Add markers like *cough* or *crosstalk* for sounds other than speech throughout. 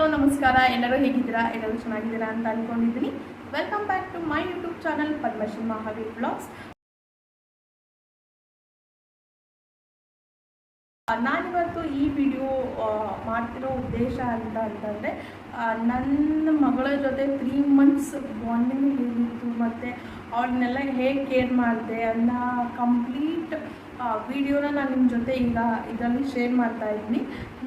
Hello, ನಮಸ್ಕಾರ. ಎಲ್ಲರೂ ಹೇಗಿದ್ದೀರಾ? ಎಲ್ಲರೂ ಚೆನ್ನಾಗಿದ್ದೀರಾ ಅಂತ ಅನ್ಕೊಂಡಿದ್ದೀನಿ. Welcome back to my YouTube channel Padmashri Mahaveer blogs ನಾನಿವತ್ತು ಈ ವಿಡಿಯೋ ಮಾಡ್ತಿರೋ ಉದ್ದೇಶ ಅಂತ ಅಂತಂದರೆ ನನ್ನ ಮಗಳ ಜೊತೆ ತ್ರೀ ಮಂತ್ಸ್ ಬಾಂಡಿಂಗ್ ಹೇಗಿತ್ತು ಮತ್ತು ಅವ್ರನ್ನೆಲ್ಲ ಹೇಗೆ ಕೇರ್ ಮಾಡಿದೆ ಅನ್ನ ಕಂಪ್ಲೀಟ್ ವಿಡಿಯೋನ ನಾನು ನಿಮ್ಮ ಜೊತೆ ಈಗ ಇದರಲ್ಲಿ ಶೇರ್ ಮಾಡ್ತಾ ಇದ್ದೀನಿ.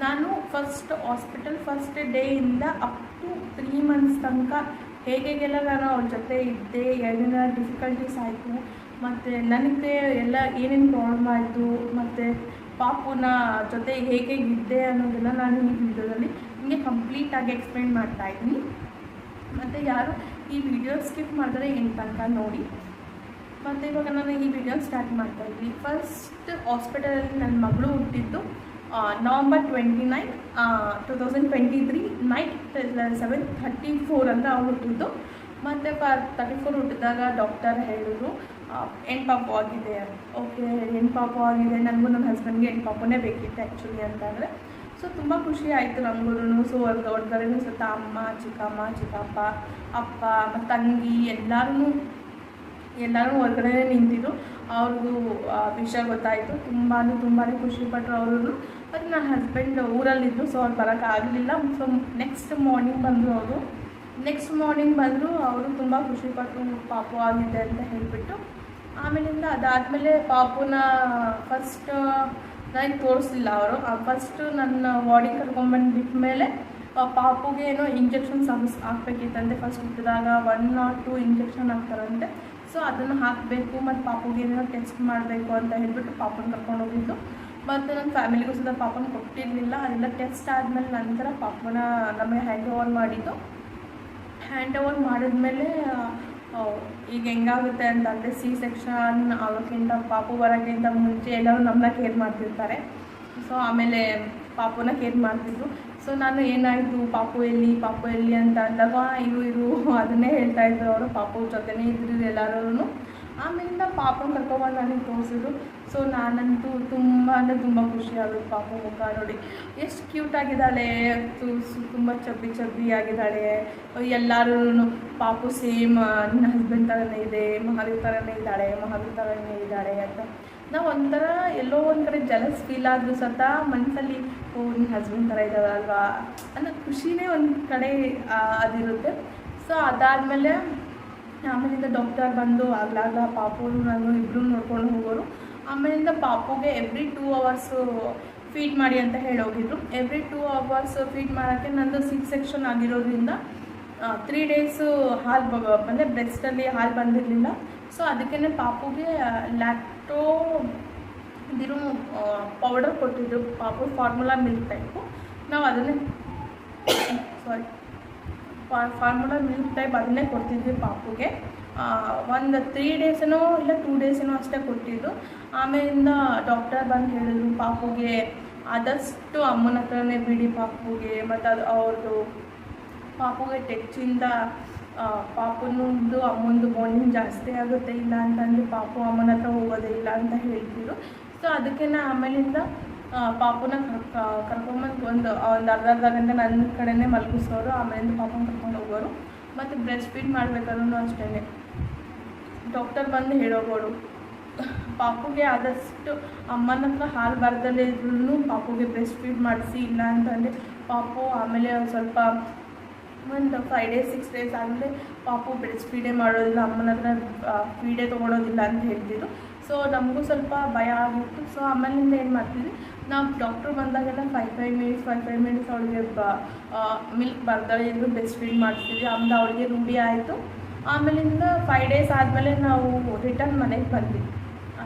ನಾನು ಫಸ್ಟ್ ಹಾಸ್ಪಿಟಲ್ ಫಸ್ಟ್ ಡೇಯಿಂದ ಅಪ್ ಟು ತ್ರೀ ಮಂತ್ಸ್ ತನಕ ಹೇಗೆಲ್ಲ ನಾನು ಅವ್ರ ಜೊತೆ ಇದ್ದೆ ಏನೇನ ಡಿಫಿಕಲ್ಟೀಸ್ ಆಯಿತು, ಮತ್ತು ನನಗೆ ಎಲ್ಲ ಏನೇನು ಪ್ರಾಬ್ಲಮ್ ಆಯಿತು, ಮತ್ತು ಪಾಪುನ ಜೊತೆ ಹೇಗೆ ಇದ್ದೆ ಅನ್ನೋದೆಲ್ಲ ನಾನು ಈ ವಿಡಿಯೋದಲ್ಲಿ ನಿಮಗೆ ಕಂಪ್ಲೀಟಾಗಿ ಎಕ್ಸ್ಪ್ಲೈನ್ ಮಾಡ್ತಾ ಇದ್ದೀನಿ. ಮತ್ತು ಯಾರು ಈ ವಿಡಿಯೋ ಸ್ಕಿಪ್ ಮಾಡಿದ್ರೆ ಏನು ತನಕ ನೋಡಿ. ಮತ್ತು ಇವಾಗ ನಾನು ಈ ವಿಡಿಯೋ ಸ್ಟಾರ್ಟ್ ಮಾಡ್ತಾ ಇದ್ದೀನಿ. ಫಸ್ಟ್ ಹಾಸ್ಪಿಟಲಲ್ಲಿ ನನ್ನ ಮಗಳು ಹುಟ್ಟಿದ್ದು November twenty nine two thousand twenty three night seven thirty four ಅಂತ ಅವಳು ಹುಟ್ಟಿದ್ದು. ಮತ್ತು ಪ ತರ್ಟಿ ಫೋರ್ ಹುಟ್ಟಿದಾಗ ಡಾಕ್ಟರ್ ಹೇಳಿದ್ರು ಹೆಣ್ಣು ಪಾಪು ಆಗಿದೆ ಓಕೆ ಹೆಣ್ಣು ಪಾಪು ಆಗಿದೆ, ನನಗೂ ನನ್ನ ಹಸ್ಬೆಂಡ್ಗೆ ಹೆಣ್ಣು ಪಾಪುನೇ ಬೇಕಿತ್ತು ಆ್ಯಕ್ಚುಲಿ ಅಂತಂದರೆ. ಸೊ ತುಂಬ ಖುಷಿ ಆಯಿತು ನಮಗೂ ಸೊ ಹೊರ್ಗ ಹೊರ್ಗಡೆನೂ ಸುತ್ತ ಅಮ್ಮ, ಚಿಕ್ಕಮ್ಮ, ಚಿಕ್ಕಪ್ಪ, ಅಪ್ಪ, ಮತ್ತು ತಂಗಿ ಎಲ್ಲರೂ ಎಲ್ಲರೂ ಹೊರಗಡೆ ನಿಂತಿದ್ರು. ಅವ್ರದ್ದು ವಿಷಯ ಗೊತ್ತಾಯಿತು. ತುಂಬಾ ತುಂಬಾ ಖುಷಿಪಟ್ಟರು ಅವರು ಮತ್ತು ನನ್ನ ಹಸ್ಬೆಂಡ್ ಊರಲ್ಲಿದ್ದರು ಸೊ ಅವ್ರು ಬರೋಕ್ಕಾಗಲಿಲ್ಲ ಸೊ ನೆಕ್ಸ್ಟ್ ಮಾರ್ನಿಂಗ್ ಬಂದರು ಅವರು. ನೆಕ್ಸ್ಟ್ ಮಾರ್ನಿಂಗ್ ಬಂದರು, ಅವರು ತುಂಬ ಖುಷಿಪಟ್ಟರು ಪಾಪು ಆಗಿದೆ ಅಂತ ಹೇಳಿಬಿಟ್ಟು. ಆಮೇಲಿಂದ ಅದಾದಮೇಲೆ ಪಾಪುನ ಫಸ್ಟ್ ನನಗೆ ತೋರಿಸಿಲ್ಲ ಅವರು. ಫಸ್ಟು ನನ್ನ ಬಾಡಿ ಕರ್ಕೊಂಡ್ಬಂದು ಬಿಟ್ಟ ಮೇಲೆ ಪಾಪುಗೆ ಏನೋ ಇಂಜೆಕ್ಷನ್ಸ್ ಹಾಕ್ಸ್ ಹಾಕ್ಬೇಕಿತ್ತಂತೆ. ಫಸ್ಟ್ ಹುಟ್ಟಿದಾಗ ಒನ್ ಆರ್ ಟೂ ಇಂಜೆಕ್ಷನ್ ಹಾಕ್ತಾರಂತೆ. ಸೊ ಅದನ್ನು ಹಾಕಬೇಕು, ಮತ್ತು ಪಾಪುಗೆ ಏನೇನೋ ಟೆಸ್ಟ್ ಮಾಡಬೇಕು ಅಂತ ಹೇಳಿಬಿಟ್ಟು ಪಾಪನ ಕರ್ಕೊಂಡು ಹೋಗಿದ್ದು. ಮತ್ತು ನನ್ನ ಫ್ಯಾಮಿಲಿಗೂ ಸಹ ಪಾಪನ ಕೊಟ್ಟಿರಲಿಲ್ಲ. ಅದೆಲ್ಲ ಟೆಸ್ಟ್ ಆದಮೇಲೆ ನಂತರ ಪಾಪನ ನಮಗೆ ಹ್ಯಾಂಡ್ ಓವರ್ ಮಾಡಿದ್ದು. ಹ್ಯಾಂಡ್ ಓವರ್ ಮಾಡಿದ್ಮೇಲೆ ಈಗ ಹೆಂಗಾಗುತ್ತೆ ಅಂತಂದರೆ ಸಿ ಸೆಕ್ಷನ್ ಆಗೋಕ್ಕಿಂತ ಪಾಪು ಬರೋಕ್ಕಿಂತ ಮುಂಚೆ ಎಲ್ಲರೂ ನಮ್ಮನ್ನ ಕೇರ್ ಮಾಡ್ತಿರ್ತಾರೆ. ಸೊ ಆಮೇಲೆ ಪಾಪುನ ಕೇರ್ ಮಾಡ್ತಿದ್ರು. ಸೊ ನಾನು ಏನಾಯಿತು? ಪಾಪು ಎಲ್ಲಿ? ಪಾಪು ಎಲ್ಲಿ ಅಂತ ಅಂದಾಗ ಇರು ಇರು. *laughs* ಅದನ್ನೇ ಹೇಳ್ತಾ ಇದ್ರು ಅವರು. ಪಾಪು ಜೊತೆನೇ ಇದ್ರು ಎಲ್ಲರೂ ಆಮೇಲಿಂದ ಪಾಪನ ಕರ್ಕೊಂಡು ನನಗೆ ತೋರಿಸಿದ್ರು. ಸೊ ನಾನಂತೂ ತುಂಬ, ಅಂದರೆ ತುಂಬ ಖುಷಿ ಆಗುತ್ತೆ ಪಾಪು ಮುಖ ನೋಡಿ. ಎಷ್ಟು ಕ್ಯೂಟ್ ಆಗಿದ್ದಾಳೆ. ತುಂಬ ಚಬ್ಬಿ ಚಬ್ಬಿ ಆಗಿದ್ದಾಳೆ. ಎಲ್ಲರೂ ಪಾಪು ಸೇಮ್, ನನ್ನ ಹಸ್ಬೆಂಡ್ ಥರನೇ ಇದೆ, ಮಹಾದೇವ್ ಥರನೇ ಇದ್ದಾಳೆ ಮಹಾದೇವ್ ಥರನೇ ಇದ್ದಾಳೆ ಅಂತ. ನಾವು ಒಂಥರ ಎಲ್ಲೋ ಒಂದು ಕಡೆ ಜಲಸ್ ಫೀಲ್ ಆದರೂ ಸತ ಮನಸ್ಸಲ್ಲಿ ಓ ನಿನ್ನ ಹಸ್ಬೆಂಡ್ ಥರ ಇದ್ದಾವಲ್ವಾ ಅನ್ನೋ ಖುಷಿನೇ ಒಂದು ಕಡೆ ಅದಿರುತ್ತೆ. ಸೊ ಅದಾದಮೇಲೆ ಆಮೇಲಿಂದ ಡಾಕ್ಟರ್ ಬಂದು ಆಗ್ಲಾಗ ಪಾಪು ನಾನು ಇಬ್ಬರು ನೋಡ್ಕೊಂಡು ಹೋಗೋರು. ಆಮೇಲಿಂದ ಪಾಪುಗೆ ಎವ್ರಿ ಟೂ ಅವರ್ಸು ಫೀಡ್ ಮಾಡಿ ಅಂತ ಹೇಳೋಗಿದ್ರು ಎವ್ರಿ ಟೂ ಅವರ್ಸ್ ಫೀಡ್ ಮಾಡೋಕ್ಕೆ ನಂದು ಸಿಕ್ಸ್ ಸೆಕ್ಷನ್ ಆಗಿರೋದ್ರಿಂದ ತ್ರೀ ಡೇಸು ಹಾಲು ಬಂದರೆ ಬ್ರೆಸ್ಟಲ್ಲಿ ಹಾಲು ಬಂದಿರಲಿಲ್ಲ. ಸೊ ಅದಕ್ಕೇ ಪಾಪುಗೆ ಲ್ಯಾಕ್ಟೋ ಇದಿರು ಪೌಡರ್ ಕೊಟ್ಟಿದ್ದು ಪಾಪು ಫಾರ್ಮುಲಾ ಮಿಲ್ಕ್ ಟೈಪು ನಾವು ಅದನ್ನೇ ಸಾರಿ ಫಾರ್ಮುಲಾ ಮಿಲ್ಕ್ ಟೈಪ್ ಅದನ್ನೇ ಕೊಡ್ತಿದ್ವಿ ಪಾಪುಗೆ. ಒಂದು ತ್ರೀ ಡೇಸೇನೋ ಇಲ್ಲ ಟೂ ಡೇಸೇನೋ ಅಷ್ಟೇ ಕೊಟ್ಟಿದ್ದು. ಆಮೇಲಿಂದ ಡಾಕ್ಟರ್ ಬಂದು ಹೇಳಿದ್ರು ಪಾಪುಗೆ, ಆದಷ್ಟು ಅಮ್ಮನ ಹತ್ರನೇ ಬಿಡಿ ಪಾಪುಗೆ, ಮತ್ತು ಅದು ಅವ್ರದ್ದು ಪಾಪುಗೆ ಟೆಚ್ಚಿಂದ ಪಾಪುನದು ಅಮ್ಮಂದು ಬಾಂಡಿಂಗ್ ಜಾಸ್ತಿ ಆಗುತ್ತೆ ಇಲ್ಲ ಅಂತಂದರೆ ಪಾಪು ಅಮ್ಮನ ಹತ್ರ ಹೋಗೋದೇ ಇಲ್ಲ ಅಂತ ಹೇಳ್ತಿದ್ರು. ಸೊ ಅದಕ್ಕೆ ನಾ ಆಮೇಲಿಂದ ಪಾಪುನ ಕರ್ಕೊಂಬಂದು ಒಂದು ಒಂದು ಅರ್ಧ ಅರ್ಧ ಗಂಟೆ ನನ್ನ ಕಡೆನೇ ಮಲಗಿಸೋರು, ಆಮೇಲಿಂದ ಪಾಪನ ಕರ್ಕೊಂಡು ಹೋಗೋರು. ಮತ್ತು ಬ್ರೆಸ್ಟ್ ಫೀಡ್ ಮಾಡಬೇಕಾದ್ರೂ ಅಷ್ಟೇ ಡಾಕ್ಟರ್ ಬಂದು ಹೇಳೋಗೋರು. ಪಾಪುಗೆ ಆದಷ್ಟು ಅಮ್ಮನ ಹತ್ರ ಹಾಲು ಬರ್ದಲ್ಲೇ ಇದ್ರೂ ಪಾಪುಗೆ ಬ್ರೆಸ್ಟ್ ಫೀಡ್ ಮಾಡಿಸಿ ಇಲ್ಲ ಅಂತಂದರೆ ಪಾಪು ಆಮೇಲೆ ಸ್ವಲ್ಪ ಒಂದು ಫೈವ್ ಡೇಸ್ ಸಿಕ್ಸ್ ಡೇಸ್ ಆದಮೇಲೆ ಪಾಪು ಬ್ರೆಸ್ಟ್ ಫೀಡೇ ಮಾಡೋದಿಲ್ಲ, ಅಮ್ಮನ ಹತ್ರ ಫೀಡೇ ತೊಗೊಳೋದಿಲ್ಲ ಅಂತ ಹೇಳ್ತಿದ್ರು. ಸೊ ನಮಗೂ ಸ್ವಲ್ಪ ಭಯ ಆಗಿತ್ತು. ಸೊ ಆಮೇಲಿಂದ ಏನು ಮಾಡ್ತಿದ್ವಿ? ನಾವು ಡಾಕ್ಟ್ರು ಬಂದಾಗೆಲ್ಲ five five minutes five five minutes ಅವಳಿಗೆ ಬ ಮಿಲ್ಕ್ ಬರ್ದಾಳೆ ಎಂದು ಬ್ರೆಸ್ಟ್ ಫೀಡ್ ಮಾಡ್ತಿದ್ವಿ. ಆಮೇಲೆ ಅವಳಿಗೆ ರೂಢಿ ಆಯಿತು. ಆಮೇಲಿಂದ ಫೈವ್ ಡೇಸ್ ಆದಮೇಲೆ ನಾವು ರಿಟರ್ನ್ ಮನೆಗೆ ಬಂದ್ವಿ.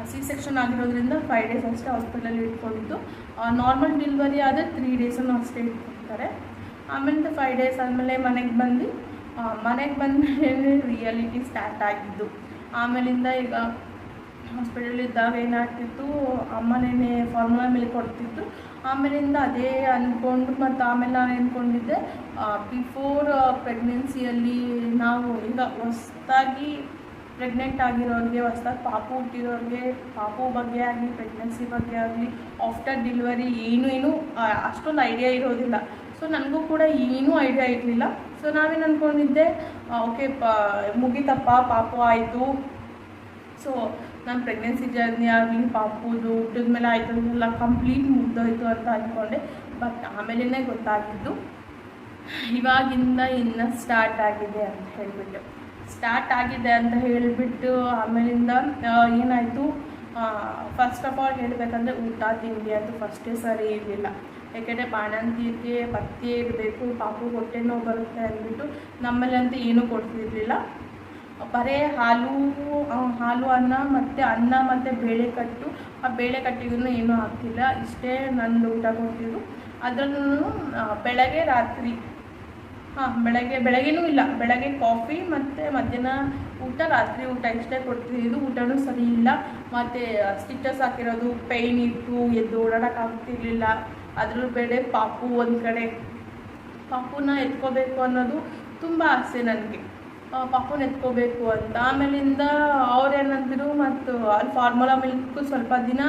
ಸಿ ಸೆಕ್ಷನ್ ಆಗಿರೋದ್ರಿಂದ ಫೈವ್ ಡೇಸ್ ಅಷ್ಟೇ ಹಾಸ್ಪಿಟಲಲ್ಲಿ ಇಟ್ಕೊಂಡಿದ್ದು. ನಾರ್ಮಲ್ ಡೆಲಿವರಿ ಆದರೆ ತ್ರೀ ಡೇಸನ್ನು ಅಷ್ಟೇ ಇಟ್ಕೊಳ್ತಾರೆ ಆಮೇಲೆ ಫೈವ್ ಡೇಸ್ ಆದಮೇಲೆ ಮನೆಗೆ ಬಂದು ಮನೆಗೆ ಬಂದ ಮೇಲೆ ರಿಯಾಲಿಟಿ ಸ್ಟಾರ್ಟ್ ಆಗಿದ್ದು. ಆಮೇಲಿಂದ ಈಗ ಹಾಸ್ಪಿಟಲ್ ಇದ್ದಾಗ ಏನಾಗ್ತಿತ್ತು ಅಮ್ಮನೇ ಫಾರ್ಮುಲಾ ಮೇಲೆ ಕೊಡ್ತಿತ್ತು. ಆಮೇಲಿಂದ ಅದೇ ಅಂದ್ಕೊಂಡು ಮತ್ತು ಆಮೇಲೆ ನಾನು ಅಂದ್ಕೊಂಡಿದ್ದೆ ಬಿಫೋರ್ ಪ್ರೆಗ್ನೆನ್ಸಿಯಲ್ಲಿ ನಾವು ಈಗ ಹೊಸ್ದಾಗಿ ಪ್ರೆಗ್ನೆಂಟ್ ಆಗಿರೋರಿಗೆ, ಹೊಸ್ದಾಗಿ ಪಾಪು ಹುಟ್ಟಿರೋರಿಗೆ, ಪಾಪು ಬಗ್ಗೆ ಆಗಲಿ ಪ್ರೆಗ್ನೆನ್ಸಿ ಬಗ್ಗೆ ಆಗಲಿ ಆಫ್ಟರ್ ಡೆಲಿವರಿ ಏನು ಏನು ಅಷ್ಟೊಂದು ಐಡಿಯಾ ಇರೋದಿಲ್ಲ. ಸೊ ನನಗೂ ಕೂಡ ಏನೂ ಐಡಿಯಾ ಇರಲಿಲ್ಲ. ಸೊ ನಾವೇನು ಅಂದ್ಕೊಂಡಿದ್ದೆ ಓಕೆ ಪ, ಮುಗಿತಪ್ಪ, ಪಾಪು ಆಯಿತು. ಸೊ ನಾನು ಪ್ರೆಗ್ನೆನ್ಸಿ ಜರ್ನಿ ಆಗಲಿ ಪಾಪುದು ಹುಟ್ಟಿದ ಮೇಲೆ ಆಯಿತು ಎಲ್ಲ ಕಂಪ್ಲೀಟ್ ಮುಗ್ದೋಯ್ತು ಅಂತ ಅಂದ್ಕೊಂಡೆ ಬಟ್ ಆಮೇಲೆ ಗೊತ್ತಾಗಿದ್ದು, ಇವಾಗಿಂದ ಇನ್ನು ಸ್ಟಾರ್ಟ್ ಆಗಿದೆ ಅಂತ ಹೇಳಿಬಿಟ್ಟು. ಸ್ಟಾರ್ಟ್ ಆಗಿದೆ ಅಂತ ಹೇಳಿಬಿಟ್ಟು ಆಮೇಲಿಂದ ಏನಾಯಿತು? ಫಸ್ಟ್ ಆಫ್ ಆಲ್ ಹೇಳಬೇಕಂದ್ರೆ ಊಟ, ತಿಂಡಿ ಅದು ಫಸ್ಟೇ ಸರಿ ಇರಲಿಲ್ಲ. ಯಾಕೆಂದರೆ ಬಾಣಂತಿಗೆ ಭಕ್ತಿ ಇರಬೇಕು, ಪಾಪು ಹೊಟ್ಟೆ ನೋವು ಬರುತ್ತೆ ಅಂದ್ಬಿಟ್ಟು ನಮ್ಮಲ್ಲಂತೂ ಏನೂ ಕೊಡ್ತಿರ್ಲಿಲ್ಲ. ಬರೇ ಹಾಲು ಹಾಲು ಅನ್ನ ಮತ್ತು ಅನ್ನ ಮತ್ತು ಬೇಳೆ ಕಟ್ಟು. ಆ ಬೇಳೆ ಕಟ್ಟಿಗೂ ಏನೂ ಆಗ್ತಿಲ್ಲ ಇಷ್ಟೇ ನಂದು ಊಟ ಕೊಡ್ತಿದ್ರು ಅದನ್ನು ಬೆಳಗ್ಗೆ ರಾತ್ರಿ. ಹಾಂ, ಬೆಳಗ್ಗೆ, ಬೆಳಗ್ಗೆನೂ ಇಲ್ಲ. ಬೆಳಗ್ಗೆ ಕಾಫಿ ಮತ್ತು ಮಧ್ಯಾಹ್ನ ಊಟ, ರಾತ್ರಿ ಊಟ ಇಷ್ಟೇ ಕೊಡ್ತಿದ್ದು ಊಟನೂ ಸರಿ ಇಲ್ಲ. ಮತ್ತು ಸ್ಟಿಚಸ್ ಹಾಕಿರೋದು, ಪೈನ್ ಇತ್ತು, ಎದ್ದು ಓಡಾಡೋಕೆ ಆಗ್ತಿರ್ಲಿಲ್ಲ ಅದ್ರ ಬೇರೆ ಪಾಪು ಒಂದು ಕಡೆ. ಪಾಪುನ ಎತ್ಕೋಬೇಕು ಅನ್ನೋದು ತುಂಬ ಆಸೆ ನನಗೆ. ಪಾಪುನ ಎತ್ಕೋಬೇಕು ಅಂತ. ಆಮೇಲಿಂದ ಅವ್ರೇನಂದ್ರು ಮತ್ತು ಅಲ್ಲಿ ಫಾರ್ಮುಲಾ ಮಿಲ್ಕ್ ಸ್ವಲ್ಪ ದಿನ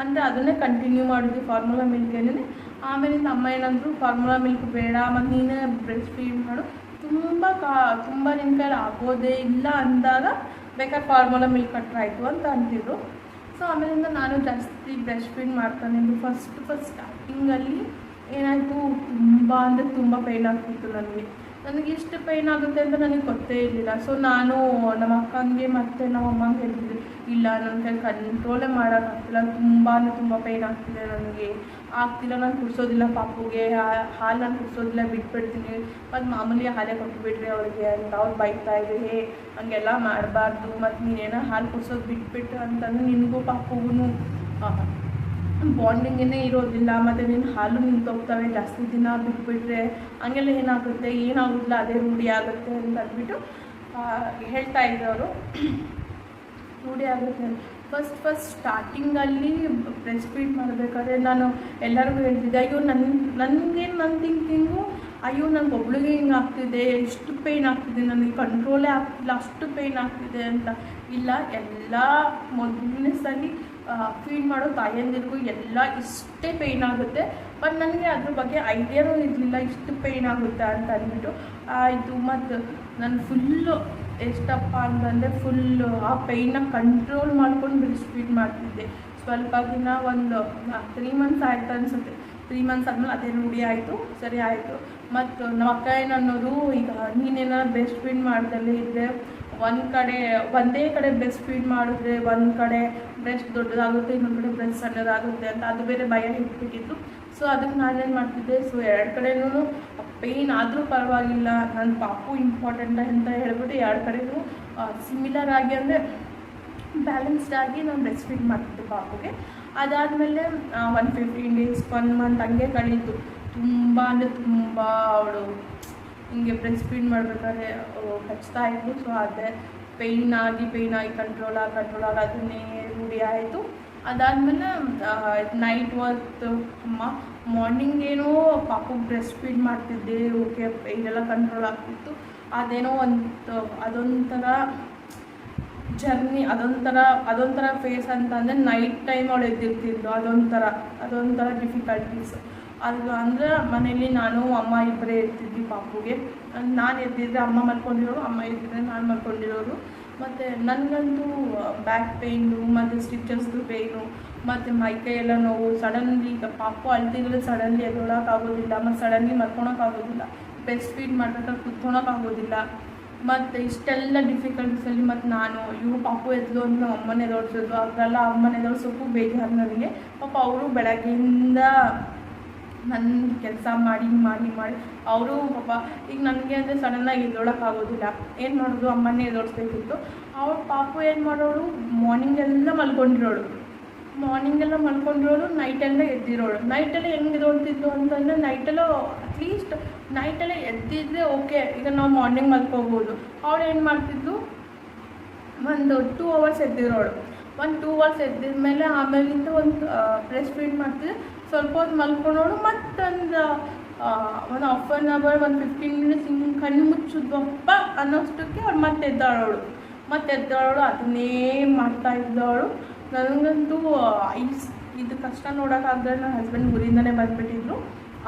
ಅಂದರೆ ಅದನ್ನೇ ಕಂಟಿನ್ಯೂ ಮಾಡಿದ್ವಿ ಫಾರ್ಮುಲಾ ಮಿಲ್ಕ್ ಏನೇ ಆಮೇಲಿಂದ ಅಮ್ಮ ಏನಂದ್ರು ಫಾರ್ಮುಲಾ ಮಿಲ್ಕ್ ಬೇಡ, ಮತ್ತು ನೀನೇ ಬ್ರೆಸ್ಟ್ ಫೀಡ್ ಮಾಡು. ತುಂಬ ಕಾ, ತುಂಬ ನಿನ್ನ ಕೈಲಿ ಆಗೋದೇ ಇಲ್ಲ ಅಂದಾಗ ಬೇಕಾದ್ರೆ ಫಾರ್ಮುಲಾ ಮಿಲ್ಕ್ ಆಯಿತು ಅಂತ ಅಂತಿದ್ರು. ಸೊ ಆಮೇಲಿಂದ ನಾನು ಜಾಸ್ತಿ ಫೀಡ್ ಮಾಡ್ತಾನೆ. ಫಸ್ಟ್ ಫಸ್ಟ್ ಸ್ಟಾರ್ಟಿಂಗಲ್ಲಿ ಏನಾಯಿತು, ತುಂಬ ಅಂದರೆ ತುಂಬ ಪೈನ್ ಆಗ್ತಿತ್ತು ನನಗೆ. ನನಗೆ ಇಷ್ಟು ಪೈನ್ ಆಗುತ್ತೆ ಅಂತ ನನಗೆ ಗೊತ್ತೇ ಇರಲಿಲ್ಲ. ಸೊ ನಾನು ನಮ್ಮ ಅಕ್ಕಂಗೆ ಮತ್ತು ನಮ್ಮ ಅಮ್ಮಂಗೆ ಹೇಳ್ತಿದ್ದೆ, ಇಲ್ಲ ನನ್ನ ಕೈ ಕಂಟ್ರೋಲೇ ಮಾಡೋಕ್ಕಾಗ್ತಿಲ್ಲ. ತುಂಬ ತುಂಬ ಪೈನ್ ಆಗ್ತಿದೆ ನನಗೆ. ಆಗ್ತಿಲ್ಲ, ನಾನು ಕುಡಿಸೋದಿಲ್ಲ ಪಾಪುಗೆ. ಹಾಲು ನಾನು ಕುಡಿಸೋದಿಲ್ಲ, ಬಿಟ್ಬಿಡ್ತೀನಿ. ಮತ್ತು ಮಾಮೂಲಿ ಹಾಲೇ ಕೊಟ್ಬಿಡ್ರಿ ಅವ್ರಿಗೆ ಅಂತ ಅವ್ರು ಬೈತಾ ಇದ್ರು. ಹೇ, ಹಂಗೆಲ್ಲ ಮಾಡಬಾರ್ದು. ಮತ್ತು ನೀನೇನೋ ಹಾಲು ಕುಡಿಸೋದು ಬಿಟ್ಬಿಟ್ಟು ಅಂತಂದ್ರೆ ನಿನಗೂ ಪಾಪುಗೂ ಬಾಂಡಿಂಗೇ ಇರೋದಿಲ್ಲ ಮತ್ತು ನಿನ್ನ ಹಾಲು ನಿಂತೋಗ್ತವೆ ಜಾಸ್ತಿ ದಿನ ಬಿಟ್ಬಿಟ್ರೆ ಹಂಗೆಲ್ಲ ಏನಾಗುತ್ತೆ? ಏನಾಗೋದಿಲ್ಲ, ಅದೇ ರೂಢಿ ಆಗುತ್ತೆ ಅಂತ ಅಂದ್ಬಿಟ್ಟು ಹೇಳ್ತಾ ಇದ್ದವರು. ರೂಢಿ ಆಗುತ್ತೆ. ಫಸ್ಟ್ ಫಸ್ಟ್ ಸ್ಟಾರ್ಟಿಂಗಲ್ಲಿ ಬ್ರೆಸ್ಟ್ ಫೀಡ್ ಮಾಡಬೇಕಾದ್ರೆ ನಾನು ಎಲ್ಲರಿಗೂ ಹೇಳ್ತಿದ್ದೆ, ಅಯ್ಯೋ ನನ್ನ ನನಗೇನು ನನ್ನ ಥಿಂಕಿಂಗು ಅಯ್ಯೋ ನನಗೆ ಒಬ್ಳಿಗೆ ಹಿಂಗೆ ಆಗ್ತಿದೆ ಎಷ್ಟು ಪೇಯ್ನ್ ಆಗ್ತಿದೆ, ನನಗೆ ಕಂಟ್ರೋಲೇ ಆಗ್ತಿಲ್ಲ, ಅಷ್ಟು ಪೇಯ್ನ್ ಆಗ್ತಿದೆ ಅಂತ. ಇಲ್ಲ, ಎಲ್ಲ ಮೊದಲನೇ ಸಲ ಫೀಡ್ ಮಾಡೋ ತಾಯಂದಿರಿಗೂ ಎಲ್ಲ ಇಷ್ಟೇ ಪೇಯ್ನ್ ಆಗುತ್ತೆ. ಬಟ್ ನನಗೆ ಅದ್ರ ಬಗ್ಗೆ ಐಡಿಯಾನೂ ಇರಲಿಲ್ಲ, ಇಷ್ಟು ಪೇಯ್ನ್ ಆಗುತ್ತೆ ಅಂತ ಅಂದ್ಬಿಟ್ಟು ಆಯಿತು ಮತ್ತು ನಾನು ಫುಲ್ಲು ಎಷ್ಟಪ್ಪ ಅಂತಂದರೆ ಫುಲ್ಲು ಆ ಪೇಯ್ನ ಕಂಟ್ರೋಲ್ ಮಾಡ್ಕೊಂಡು ಬ್ರೆಸ್ಟ್ ಫೀಡ್ ಮಾಡ್ತಿದ್ದೆ. ಸ್ವಲ್ಪ ದಿನ ಒಂದು ತ್ರೀ ಮಂತ್ಸ್ ಆಯ್ತು ಅನಿಸುತ್ತೆ. ತ್ರೀ ಮಂತ್ಸ್ ಆದಮೇಲೆ ಅದೇ ರೂಢಿ ಆಯಿತು, ಸರಿ ಆಯಿತು. ಮತ್ತು ನಮ್ಮ ಅಕ್ಕ ಏನು ಅನ್ನೋದು ಈಗ ನೀನೇನಾದ್ರು ಬೆಸ್ಟ್ ಫೀಡ್ ಮಾಡ್ದಲ್ಲೇ ಇದ್ದರೆ ಒಂದು ಕಡೆ, ಒಂದೇ ಕಡೆ ಬೆಸ್ಟ್ ಫೀಡ್ ಮಾಡಿದ್ರೆ, ಒಂದು ಕಡೆ ಬ್ರೆಸ್ಟ್ ದೊಡ್ಡದಾಗುತ್ತೆ, ಇನ್ನೊಂದು ಕಡೆ ಬ್ರೆಸ್ಟ್ ಸಣ್ಣದಾಗುತ್ತೆ ಅಂತ ಅದು ಬೇರೆ ಭಯ ಇಟ್ಬಿಟ್ಟಿತ್ತು ಸೊ ಅದಕ್ಕೆ ನಾನೇನು ಮಾಡ್ತಿದ್ದೆ? ಸೊ ಎರಡು ಕಡೆನೂ ಪೇಯ್ನ್ ಆದರೂ ಪರವಾಗಿಲ್ಲ. ನನ್ನ ಪಾಪು ಇಂಪಾರ್ಟೆಂಟ್ ಅಂತ ಹೇಳ್ಬಿಟ್ಟು ಎರಡು ಕಡೆನೂ ಸಿಮಿಲರ್ ಆಗಿ ಅಂದರೆ ಬ್ಯಾಲೆನ್ಸ್ಡ್ ಆಗಿ ನಾನು ಬ್ರೆಸ್ಟ್ ಫೀಡ್ ಮಾಡ್ತಿದ್ದೆ ಪಾಪುಗೆ. ಅದಾದಮೇಲೆ one fifteen days one month ಹಂಗೆ ಕಳೀತು. ತುಂಬ ಅಂದರೆ ತುಂಬ ಅವಳು ಹಿಂಗೆ ಬ್ರೆಸ್ಟ್ ಫೀಡ್ ಮಾಡಬೇಕಾದ್ರೆ ಕಚ್ತಾ ಇದ್ಲು. ಸೊ ಅದೇ ಪೇಯ್ನ್ ಆಗಿ ಪೇಯ್ನ್ ಆಗಿ ಕಂಟ್ರೋಲ್ ಆಗಿ ಕಂಟ್ರೋಲ್ ಆಗಿ ಅದನ್ನೇ ರೂಢಿ ಆಯಿತು. ಅದಾದಮೇಲೆ ನೈಟ್ ಹೊತ್ತು ಮಾರ್ನಿಂಗ್ ಏನೋ ಪಾಪು ಬ್ರೆಸ್ಟ್ ಫೀಡ್ ಮಾಡ್ತಿದ್ದೆ ಓಕೆ ಇದೆಲ್ಲ ಕಂಟ್ರೋಲ್ ಆಗ್ತಿತ್ತು. ಅದೇನೋ ಒಂದು, ಅದೊಂಥರ ಜರ್ನಿ ಅದೊಂಥರ ಅದೊಂಥರ ಫೇಸ್ ಅಂತ ಅಂದರೆ ನೈಟ್ ಟೈಮ್ ಅವಳು ಎದ್ದಿರ್ತಿದ್ಲು, ಅದೊಂಥರ ಅದೊಂಥರ ಡಿಫಿಕಲ್ಟೀಸ್ ಅದು ಅಂದ್ರೆ ಮನೇಲಿ ನಾನು, ಅಮ್ಮ ಇಬ್ಬರೇ ಇರ್ತಿದ್ವಿ ಪಾಪುಗೆ. ನಾನು ಎದ್ದಿದ್ರೆ ಅಮ್ಮ ಮಲ್ಕೊಂಡಿರೋರು, ಅಮ್ಮ ಎದ್ದಿದ್ರೆ ನಾನು ಮಲ್ಕೊಂಡಿರೋರು ಮತ್ತು ನನಗಂತೂ ಬ್ಯಾಕ್ ಪೇಯ್ನು ಮತ್ತು ಸ್ಟಿಚಸ್ದು ಪೇಯ್ನು ಮತ್ತು ಎಲ್ಲ ನೋವು ಸಡನ್ಲಿ ಈಗ ಪಾಪು ಅಳ್ತಿದ್ರೆ ಸಡನ್ಲಿ ಎದ್ದೊಳಕ್ಕಾಗೋದಿಲ್ಲ ಮತ್ತು ಸಡನ್ಲಿ ಮಲ್ಕೊಳಕ್ಕಾಗೋದಿಲ್ಲ ಬೆಸ್ಟ್ ಫೀಡ್ ಮಾಡ್ಬೇಕಾದ್ರೆ ಕುತ್ಕೊಳಕ್ಕಾಗೋದಿಲ್ಲ ಮತ್ತು ಇಷ್ಟೆಲ್ಲ ಡಿಫಿಕಲ್ಟೀಸಲ್ಲಿ ಮತ್ತು ನಾನು ಇವು ಪಾಪು ಎದ್ದು ನಮ್ಮ ಅಮ್ಮನೇ ಎದೋಡ್ಸಿದ್ರು ಅದೆಲ್ಲ ಅಮ್ಮನೇ ಎದೋಡ್ಸೋಕ್ಕೂ ಬೇಜಾರು ನನಗೆ. ಪಾಪ ಅವರು ಬೆಳಗ್ಗೆಯಿಂದ ನನ್ನ ಕೆಲಸ ಮಾಡಿ ಮಾಡಿ ಮಾಡಿ. ಅವರು ಪಾಪ, ಈಗ ನನಗೆ ಅಂದರೆ ಸಡನ್ನಾಗಿ ಎದ್ದೊಳಕ್ಕಾಗೋದಿಲ್ಲ ಏನು ಮಾಡೋದು? ಅಮ್ಮನೇ ಎದೋಡಿಸ್ಬೇಕಿತ್ತು ಅವ್ರ ಪಾಪು ಏನು ಮಾಡೋಳು? ಮಾರ್ನಿಂಗೆಲ್ಲ ಮಲ್ಕೊಂಡಿರೋಳು. ಮಾರ್ನಿಂಗೆಲ್ಲ ಮಲ್ಕೊಂಡಿರೋಳು ನೈಟೆಲ್ಲ ಎದ್ದಿರೋಳು. ನೈಟೆಲ್ಲ ಹೆಂಗೆ ಎದೋಳ್ತಿದ್ಲು ಅಂತಂದರೆ ನೈಟೆಲ್ಲ ಅಟ್ಲೀಸ್ಟ್ ನೈಟೆಲ್ಲ ಎದ್ದಿದ್ರೆ ಓಕೆ ಈಗ ನಾವು ಮಾರ್ನಿಂಗ್ ಮಲ್ಕೋಬೋದು. ಅವಳು ಏನು ಮಾಡ್ತಿದ್ದು ಒಂದು ಟೂ ಅವರ್ಸ್ ಎದ್ದಿರೋಳು. ಒಂದು ಟೂ ಅವರ್ಸ್ ಎದ್ದಿದ ಮೇಲೆ ಆಮೇಲಿಂದ ಒಂದು ಬ್ರೆಸ್ಟ್ ಫೀಡ್ ಮಾಡ್ತಿದ್ದೆ. ಸ್ವಲ್ಪ ಹೊತ್ತು ಮಲ್ಕೊಂಡೋಳು ಮತ್ತೊಂದು ಒಂದು ಹಾಫ್ ಆನ್ ಅವರ್ ಒಂದು ಫಿಫ್ಟೀನ್ ಮಿನಿಟ್ಸ್ ಹಿಂಗೆ ಕಣ್ಣು ಮುಚ್ಚಿದ್ವಪ್ಪ ಅನ್ನೋಷ್ಟಕ್ಕೆ ಅವ್ಳು ಮತ್ತೆ ಎದ್ದಾಳವಳು. ಮತ್ತೆ ಎದ್ದಾಳವಳು, ಅದನ್ನೇ ಮಾಡ್ತಾ ಇದ್ದವಳು. ನನಗಂತೂ ಐಸ್, ಇದು ಕಷ್ಟ ನೋಡೋಕ್ಕಾಗದೆ ನನ್ನ ಹಸ್ಬೆಂಡ್ ಊರಿಂದನೇ ಬಂದುಬಿಟ್ಟಿದ್ರು.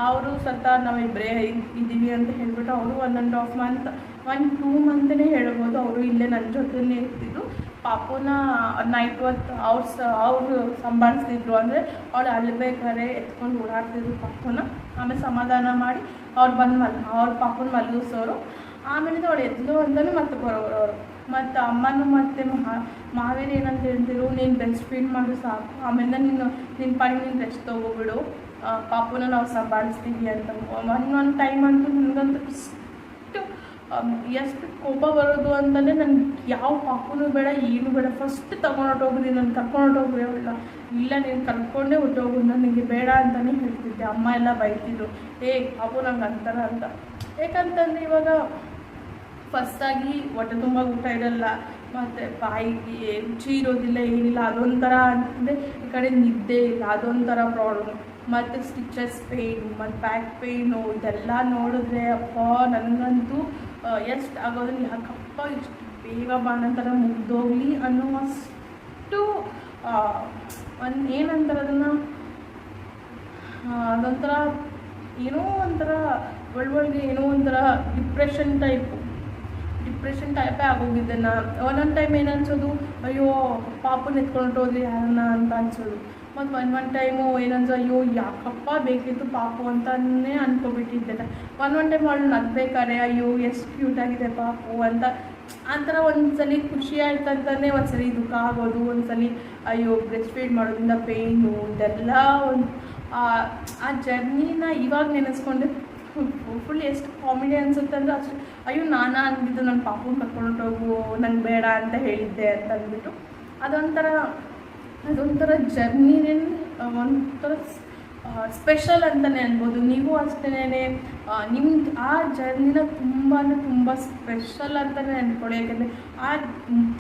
ಅವರು ಸತ ನಾವಿಬ್ಬರೇ ಇದ್ದೀವಿ ಅಂತ ಹೇಳಿಬಿಟ್ಟು ಅವರು one and half month one two ಮಂತನೇ ಹೇಳ್ಬೋದು. ಅವರು ಇಲ್ಲೇ ನನ್ನ ಜೊತೆನೇ ಇರ್ತಿದ್ರು. ಪಾಪುನ ನೈಟ್ ಹೊತ್ತು ಅವ್ರು ಸ ಅವರು ಸಂಭಾಳಿಸ್ತಿದ್ರು ಅಂದರೆ ಅವಳು ಅಳ್ಬೇಕಾದ್ರೆ ಎತ್ಕೊಂಡು ಓಡಾಡ್ತಿದ್ರು ಪಾಪುನ. ಆಮೇಲೆ ಸಮಾಧಾನ ಮಾಡಿ ಅವ್ರು ಬಂದು ಮಲ್, ಅವ್ರ ಪಾಪುನ ಮಲಗಿಸೋರು. ಆಮೇಲೆ ಅವಳು ಎದ್ಲು ಅಂತಲೂ ಮತ್ತೆ ಬರೋರು. ಅವರು ಮತ್ತು ಅಮ್ಮನೂ ಮತ್ತು ಮಹಾ ಮಾವೇರಿ ಏನಂತ ಹೇಳ್ತಿರು ನೀನು ಬೆಸ್ಟ್ ಫೀಲ್ ಮಾಡು ಸಾಕು. ಆಮೇಲೆ ನೀನು ನಿನ್ನ ಪಾಡಿಗೆ ನೀನು ರೆಸ್ಟ್ ತೊಗೋಬಿಡು. ಪಾಪುನ ನಾವು ಸಂಭಾಳಿಸ್ತೀವಿ ಅಂತ. ಒಂದೊಂದು ಟೈಮ್ ಅಂತೂ ನನಗಂತೂ ಎಷ್ಟು ಕೋಪ ಬರೋದು ಅಂತಂದರೆ ನನಗೆ ಯಾವ ಪಾಪುನೂ ಬೇಡ, ಏನು ಬೇಡ. ಫಸ್ಟ್ ತೊಗೊಂಡೋಗ್ರಿ ನಾನು ಕರ್ಕೊಂಡೋಗ್ರಿ ಅವಳ ಇಲ್ಲ, ನೀನು ಕರ್ಕೊಂಡೇ ಹೊಟ್ಟೋಗು ನನಗೆ ಬೇಡ ಅಂತಲೇ ಹೇಳ್ತಿದ್ದೆ. ಅಮ್ಮ ಎಲ್ಲ ಬೈತಿದ್ರು. ಏ, ಪಾಪು, ನಂಗೆ ಅಂತಾರ ಅಂತ. ಯಾಕಂತಂದರೆ ಇವಾಗ ಫಸ್ಟಾಗಿ ಹೊಟ್ಟೆ ತುಂಬ ಊಟ ಇರಲ್ಲ. ಮತ್ತು ಬಾಯಿಗೆ ರುಚಿ ಇರೋದಿಲ್ಲ, ಏನಿಲ್ಲ, ಅದೊಂಥರ ಅಂತಂದರೆ ಈ ಕಡೆ ನಿದ್ದೆ ಇಲ್ಲ, ಅದೊಂಥರ ಪ್ರಾಬ್ಲಮ್ ಮತ್ತು ಸ್ಟಿಚಸ್ ಪೇಯ್ನು ಮತ್ತು ಬ್ಯಾಕ್ ಪೇಯ್ನು ಇದೆಲ್ಲ ನೋಡಿದ್ರೆ ಅಪ್ಪ, ನನಗಂತೂ ಎಷ್ಟು ಆಗೋದಿಲ್ಲ ಯಾಕಪ್ಪ ಇಷ್ಟು ಬೇಗ ಬಾಣಂತರ ಮುಗ್ದೋಗ್ಲಿ ಅನ್ನುವಷ್ಟು ಒಂದು ಏನಂತಾರೆ ಅದನ್ನು? ಅದೊಂಥರ ಏನೋ ಒಂಥರ ಒಳೊಳಗೆ ಏನೋ ಒಂಥರ ಡಿಪ್ರೆಷನ್ ಟೈಪು ಡಿಪ್ರೆಷನ್ ಟೈಪೇ ಆಗೋಗಿದೆ ನಾ ಒಂದೊಂದು ಟೈಮ್ ಏನು ಅನ್ಸೋದು, ಅಯ್ಯೋ, ಪಾಪನ ಎತ್ಕೊಂಡು ಹೋದ್ರಿ ಯಾರನ್ನ ಅಂತ ಅನ್ಸೋದು. ಮತ್ತು ಒನ್ ಒನ್ ಟೈಮು ಏನಂದ್ರೆ ಅಯ್ಯೋ, ಯಾಕಪ್ಪ ಬೇಕಿತ್ತು ಪಾಪು ಅಂತಲೇ ಅಂದ್ಕೊಬಿಟ್ಟಿದ್ದೆ ಒನ್ ಒನ್ ಟೈಮ್ ಅವಳು ನಗ್ಬೇಕಾರೆ ಅಯ್ಯೋ, ಎಷ್ಟು ಕ್ಯೂಟ್ ಆಗಿದೆ ಪಾಪು ಅಂತ. ಆ ಥರ ಒಂದ್ಸಲಿ ಖುಷಿ ಆಯ್ತು ಅಂತಲೇ ಒಂದ್ಸಲಿ ದುಃಖ ಆಗೋದು, ಒಂದ್ಸಲಿ, ಅಯ್ಯೋ ಬ್ರೆಸ್ಟ್ ಫೀಡ್ ಮಾಡೋದ್ರಿಂದ ಪೇಯ್ನು ಇದೆಲ್ಲ ಒಂದು, ಆ ಜರ್ನಿನ ಇವಾಗ ನೆನೆಸ್ಕೊಂಡೆ. ಫುಲ್ ಎಷ್ಟು ಕಾಮಿಡಿ ಅನ್ಸುತ್ತೆ ಅಂದರೆ ಅಷ್ಟು ಅಯ್ಯೋ, ನಾನಾ ಅಂದಿದ್ದು ನನ್ನ ಪಾಪನ ಕರ್ಕೊಂಡೋಗು ನಂಗೆ ಬೇಡ ಅಂತ ಹೇಳಿದ್ದೆ ಅಂತ ಅಂದ್ಬಿಟ್ಟು. ಅದೊಂಥರ ಅದೊಂಥರ ಜರ್ನಿನೇ ಒಂಥರ ಸ್ಪೆಷಲ್ ಅಂತಲೇ ಅನ್ಬೋದು. ನೀವು ಅಷ್ಟೇ ನಿಮ್ದು ಆ ಜರ್ನಿನ ತುಂಬಾ ತುಂಬ ಸ್ಪೆಷಲ್ ಅಂತಲೇ ಅಂದ್ಕೊಳ್ಳಿ ಯಾಕಂದರೆ ಆ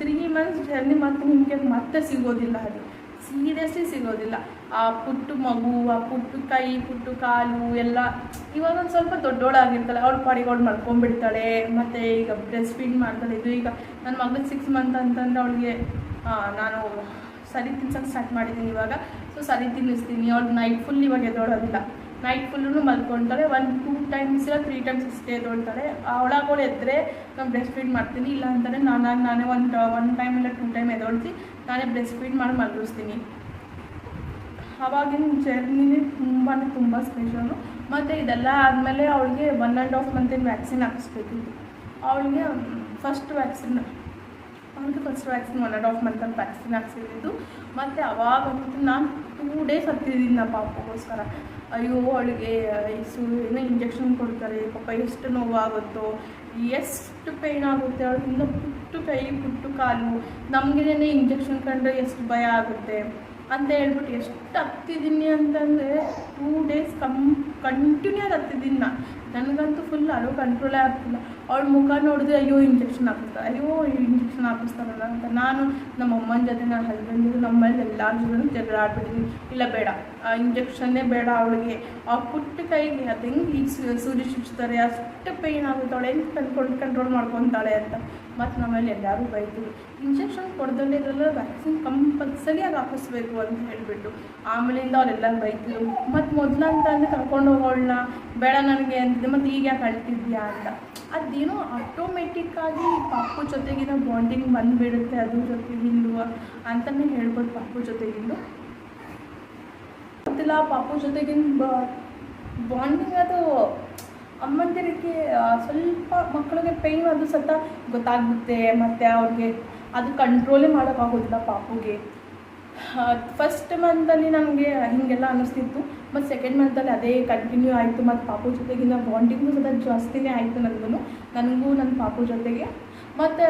ತ್ರೀ ಮಂತ್ಸ್ ಜರ್ನಿ ಮತ್ತೆ ನಿಮಗೆ ಮತ್ತೆ ಸಿಗೋದಿಲ್ಲ ಅದು ಸೀರಿಯಸ್ಲಿ ಸಿಗೋದಿಲ್ಲ. ಆ ಪುಟ್ಟು ಮಗು, ಆ ಪುಟ್ಟು ಕೈ, ಪುಟ್ಟು ಕಾಲು ಎಲ್ಲ ಇವಾಗ ಒಂದು ಸ್ವಲ್ಪ ದೊಡ್ಡೋಳಾಗಿರ್ತಾಳೆ. ಅವ್ಳು ಪಾಡಿಗೆ ಅವಳು ಮಲ್ಕೊಂಡ್ಬಿಡ್ತಾಳೆ. ಮತ್ತು ಈಗ ಬ್ರೆಸ್ಟ್ ಫೀಡ್ ಮಾಡ್ತಾಳೆ. ಇದು ಈಗ ನನ್ನ ಮಗನ ಸಿಕ್ಸ್ ಮಂತ್ ಅಂತಂದ್ರೆ ಅವಳಿಗೆ ನಾನು ಸರಿ ತಿನ್ಸಕ್ಕೆ ಸ್ಟಾರ್ಟ್ ಮಾಡಿದ್ದೀನಿ ಇವಾಗ. ಸೊ ಸರಿ ತಿನ್ನಿಸ್ತೀನಿ. ಅವ್ಳು ನೈಟ್ ಫುಲ್ ಇವಾಗ ಎದ್ದೋಳೋದಿಲ್ಲ. ನೈಟ್ ಫುಲ್ಲು ಮಲ್ಕೊಳ್ತಾಳೆ ಒಂದು ಟೂ ಟೈಮ್ಸ್ ಇಲ್ಲ ತ್ರೀ ಟೈಮ್ಸ್ ಅಷ್ಟೇ ಎದ್ದೋಳ್ತಾಳೆ. ಅವಳಾಗೋಳು ಎದ್ದರೆ ನಾನು ಬ್ರೆಸ್ಟ್ ಫೀಡ್ ಮಾಡ್ತೀನಿ. ಇಲ್ಲ ಅಂತಂದರೆ ನಾನಾಗಿ ನಾನೇ ಒಂದು ಒನ್ ಟೈಮ್ ಇಲ್ಲ ಟೂ ಟೈಮ್ ಎದ್ದೋಳ್ತಿ. ನಾನೇ ಬ್ರೆಸ್ಟ್ ಫೀಡ್ ಮಾಡಿ ಮಲಗಿಸ್ತೀನಿ. ಆವಾಗಿನ ಜರ್ನಿನೇ ತುಂಬಾ ತುಂಬ ಸ್ಪೆಷಲು ಮತ್ತು ಇದೆಲ್ಲ ಆದಮೇಲೆ ಅವಳಿಗೆ ಒನ್ ಆ್ಯಂಡ್ ಹಾಫ್ ಮಂತಿನ ವ್ಯಾಕ್ಸಿನ್ ಹಾಕಿಸ್ಬೇಕು ಅವಳಿಗೆ ಫಸ್ಟ್ ವ್ಯಾಕ್ಸಿನ್ ಅವ್ರಿಗೆ first vaccine one and half month ಅಂತ ವ್ಯಾಕ್ಸಿನ್ ಹಾಕ್ಸಿದ್ದು ಮತ್ತು ಅವಾಗ ನಾನು ಟೂ ಡೇಸ್ ಹತ್ತಿದ್ದೀನಿ ನಮ್ಮ ಪಾಪಗೋಸ್ಕರ. ಅಯ್ಯೋ, ಅವಳಿಗೆ ಇಸು ಏನೋ ಇಂಜೆಕ್ಷನ್ ಕೊಡ್ತಾರೆ, ಪಾಪ ಎಷ್ಟು ನೋವಾಗುತ್ತೋ. ಎಷ್ಟು ಪೇಯ್ನ್ ಆಗುತ್ತೆ ಅವಳಿಂದ ಪುಟ್ಟು ಕೈ, ಪುಟ್ಟು ಕಾಲು. ನಮಗೇನೆ ಇಂಜೆಕ್ಷನ್ ಕಂಡ್ರೆ ಎಷ್ಟು ಭಯ ಆಗುತ್ತೆ. ಅಂತ ಹೇಳ್ಬಿಟ್ಟು ಎಷ್ಟು ಹತ್ತಿದ್ದೀನಿ ಅಂತಂದರೆ ಟೂ ಡೇಸ್ ಕಮ್ ಕಂಟಿನ್ಯೂ ಆಗಿ ಹತ್ತಿದ್ದೀನಿ ನಾನು ನನಗಂತೂ ಫುಲ್ ಅಳು ಕಂಟ್ರೋಲೇ ಆಗ್ತಿಲ್ಲ. ಅವಳ ಮುಖ ನೋಡಿದ್ರೆ ಅಯ್ಯೋ ಇಂಜೆಕ್ಷನ್ ಹಾಕಿಸ್ತಾರೆ ಅಯ್ಯೋ ಇಂಜೆಕ್ಷನ್ ಹಾಕಿಸ್ತಾರಲ್ಲ ಅಂತ. ನಾನು ನಮ್ಮ ಅಮ್ಮನ ಜೊತೆ, ನನ್ನ ಹಸ್ಬೆಂಡ್ ನಮ್ಮಲ್ಲಿ ಎಲ್ಲರ ಜೊತೆ ಜಗಳ ಆಡ್ಬಿಟ್ಟಿದ್ದೀನಿ ಇಲ್ಲ, ಬೇಡ. ಆ ಇಂಜೆಕ್ಷನ್ನೇ ಬೇಡ ಅವಳಿಗೆ. ಆ ಪುಟ್ಟ ಕೈಗೆ ಅದು ಹೆಂಗೆ ಈಗ ಸೂರ್ಯ ಶಿಕ್ಷಿಸ್ತಾರೆ ಅಷ್ಟು ಪೇಯ್ನ್ ಆಗುತ್ತೆ ಅವಳು ಹೆಂಗೆ ಕಂಟ್ರೋಲ್ ಕಂಟ್ರೋಲ್ ಮಾಡ್ಕೊತಾಳೆ ಅಂತ. ಮತ್ತು ನಮ್ಮಲ್ಲಿ ಎಲ್ಲರೂ ಬೈದರು. ಇಂಜೆಕ್ಷನ್ ಕೊಡ್ದಲ್ಲೇ ಇರಲ್ಲ ವ್ಯಾಕ್ಸಿನ್ ಕಂಪಲ್ಸರಿಯಾಗಿ ಹಾಕಿಸ್ಬೇಕು ಅಂತ ಹೇಳಿಬಿಟ್ಟು ಆಮೇಲಿಂದ ಅವರೆಲ್ಲರೂ ಬೈತಿದ್ರು ಮತ್ತು ಮೊದಲಂತ ಅಂದರೆ ಕರ್ಕೊಂಡು ಹೋಗೋಣ ಬೇಡ ನನಗೆ ಅಂತಿದ್ದೆ, ಮತ್ತು ಈಗ ಯಾಕೆ ಅಳ್ತಿದ್ಯಾ? ಅಂತ. ಅದೇನೋ ಆಟೋಮೆಟಿಕ್ಕಾಗಿ ಪಾಪು ಜೊತೆಗಿನ ಬಾಂಡಿಂಗ್ ಬಂದುಬಿಡುತ್ತೆ ಅದ್ರ ಜೊತೆಗಿಂದು ಅಂತಲೇ ಹೇಳ್ಬೋದು ಪಾಪು ಜೊತೆಗಿಂದು. ಗೊತ್ತಿಲ್ಲ, ಪಾಪು ಜೊತೆಗಿನ ಬಾಂಡಿಂಗ್ ಅದು ಅಮ್ಮಂದಿರಿಗೆ ಸ್ವಲ್ಪ ಮಕ್ಕಳಿಗೆ ಪೇಯ್ನ್ ಅದು ಸತ ಗೊತ್ತಾಗುತ್ತೆ ಮತ್ತು ಅವ್ರಿಗೆ ಅದು ಕಂಟ್ರೋಲೇ ಮಾಡೋಕ್ಕಾಗೋದಿಲ್ಲ ಪಾಪುಗೆ. ಫಸ್ಟ್ ಮಂತಲ್ಲಿ ನನಗೆ ಹೀಗೆಲ್ಲ ಅನ್ನಿಸ್ತಿತ್ತು ಮತ್ತು ಸೆಕೆಂಡ್ ಮಂತಲ್ಲಿ ಅದೇ ಕಂಟಿನ್ಯೂ ಆಯಿತು, ಮತ್ತು ಪಾಪು ಜೊತೆಗಿನ ಬಾಂಡಿಂಗು ಸದ ಜಾಸ್ತಿನೇ ಆಯಿತು ನನಗೂ ನನಗೂ ನನ್ನ ಪಾಪು ಜೊತೆಗೆ. ಮತ್ತು,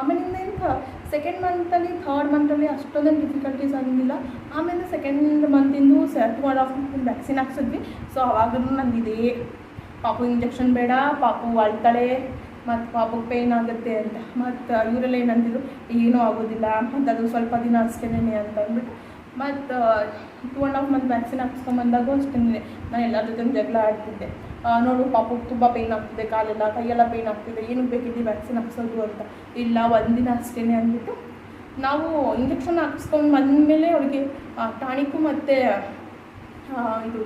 ಆಮೇಲಿಂದ ಸೆಕೆಂಡ್ ಮಂತಲ್ಲಿ ಥರ್ಡ್ ಮಂತಲ್ಲಿ ಅಷ್ಟೊಂದೇನು ಡಿಫಿಕಲ್ಟೀಸ್ ಆಗಿಲ್ಲ. ಆಮೇಲೆ ಸೆಕೆಂಡ್ ಮಂತಿಂದು ಸೆಟ್ ಆಫ್ ವ್ಯಾಕ್ಸಿನ್ ಹಾಕ್ಸಿದ್ವಿ ಸೊ ಅವಾಗೂ ನಂದು ಇದೇ ಪಾಪು ಇಂಜೆಕ್ಷನ್ ಬೇಡ, ಪಾಪು ಅಳ್ತಾಳೆ, ಮತ್ತು ಪಾಪುಗೆ ಪೇಯ್ನ್ ಆಗುತ್ತೆ ಅಂತ. ಮತ್ತು ಇವರೆಲ್ಲ ಏನಂತಿದ್ರು ಏನೂ ಆಗೋದಿಲ್ಲ ಮತ್ತು ಅದು ಸ್ವಲ್ಪ ದಿನ ಅಷ್ಟೇನೆ ಅಂತ ಅಂದ್ಬಿಟ್ಟು. ಮತ್ತು two and half month vaccine ಹಾಕ್ಸ್ಕೊಂಬಂದಾಗೂ ಅಷ್ಟೇ ನಾನು ಎಲ್ಲರ ಜೊತೆ ಜಗಳ ಆಡ್ತಿದ್ದೆ. ನೋಡು ಪಾಪುಗೆ ತುಂಬ ಪೇಯ್ನ್ ಆಗ್ತಿದೆ, ಕಾಲೆಲ್ಲ, ಕೈಯೆಲ್ಲ ಪೇಯ್ನ್ ಆಗ್ತಿದೆ ಏನಕ್ಕೆ ಬೇಕಿದೆ ವ್ಯಾಕ್ಸಿನ್ ಹಾಕ್ಸೋದು ಅಂತ. ಇಲ್ಲ, ಒಂದಿನ ಅಷ್ಟೇ ಅಂದ್ಬಿಟ್ಟು ನಾವು ಇಂಜೆಕ್ಷನ್ ಹಾಕ್ಸ್ಕೊಂಡು ಬಂದಮೇಲೆ ಅವ್ರಿಗೆ ಟಾನಿಕ್ಕು ಮತ್ತು ಇದು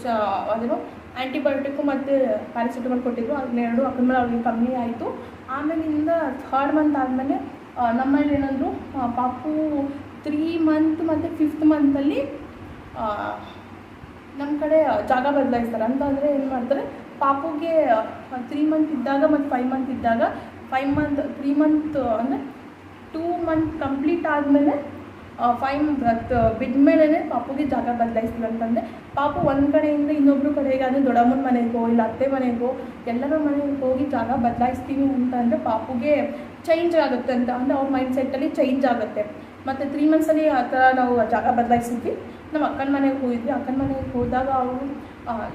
ಶ, ಅದೇನು ಆ್ಯಂಟಿಬಯೋಟಿಕ್ಕು ಮತ್ತು ಪ್ಯಾರಾಸಿಟಮಲ್ ಕೊಟ್ಟಿದ್ರು. ಅದನ್ನೆರಡು ಅದ್ರ ಮೇಲೆ ಅವ್ರಿಗೆ ಕಮ್ಮಿ ಆಯಿತು. ಆಮೇಲಿಂದ ಥರ್ಡ್ ಮಂತ್ ಆದಮೇಲೆ ನಮ್ಮಲ್ಲಿ ಏನಂದರು ಪಾಪು ತ್ರೀ ಮಂತ್ ಮತ್ತು ಫಿಫ್ತ್ ಮಂತಲ್ಲಿ ನಮ್ಮ ಕಡೆ ಜಾಗ ಬದಲಾಯಿಸ್ತಾರೆ. ಅಂತಂದರೆ ಏನು ಮಾಡ್ತಾರೆ, ಪಾಪುಗೆ ತ್ರೀ ಮಂತ್ ಇದ್ದಾಗ ಮತ್ತು ಫೈವ್ ಮಂತ್ ಇದ್ದಾಗ ಫೈವ್ ಮಂತ್ ತ್ರೀ ಮಂತ್ ಅಂದರೆ ಟೂ ಮಂತ್ ಕಂಪ್ಲೀಟ್ ಆದಮೇಲೆ ಫೈವ್ ಬಿದ್ಮೇಲೆ ಪಾಪುಗೆ ಜಾಗ ಬದಲಾಯಿಸ್ತೀವಿ ಅಂತಂದರೆ ಪಾಪು ಒಂದು ಕಡೆಯಿಂದ ಇನ್ನೊಬ್ಬರು ಕಡೆಗೆ ಅಂದರೆ ದೊಡ್ಡಮ್ಮನ ಮನೆಗೋ, ಇಲ್ಲ ಅತ್ತೆ ಮನೆಗೋ, ಎಲ್ಲರ ಮನೆಗೆ ಹೋಗಿ ಜಾಗ ಬದಲಾಯಿಸ್ತೀವಿ ಅಂತ ಅಂದರೆ ಪಾಪುಗೆ ಚೇಂಜ್ ಆಗುತ್ತೆ ಅಂತ, ಅಂದರೆ ಅವ್ರ ಮೈಂಡ್ ಸೆಟ್ಟಲ್ಲಿ ಚೇಂಜ್ ಆಗುತ್ತೆ. ಮತ್ತು ತ್ರೀ ಮಂತ್ಸಲ್ಲಿ ಆ ಥರ ನಾವು ಜಾಗ ಬದಲಾಯಿಸಿದ್ವಿ. ನಮ್ಮ ಅಕ್ಕನ ಮನೆಗೆ ಹೋಗಿದ್ವಿ. ಅಕ್ಕನ ಮನೆಗೆ ಹೋದಾಗ ಅವರು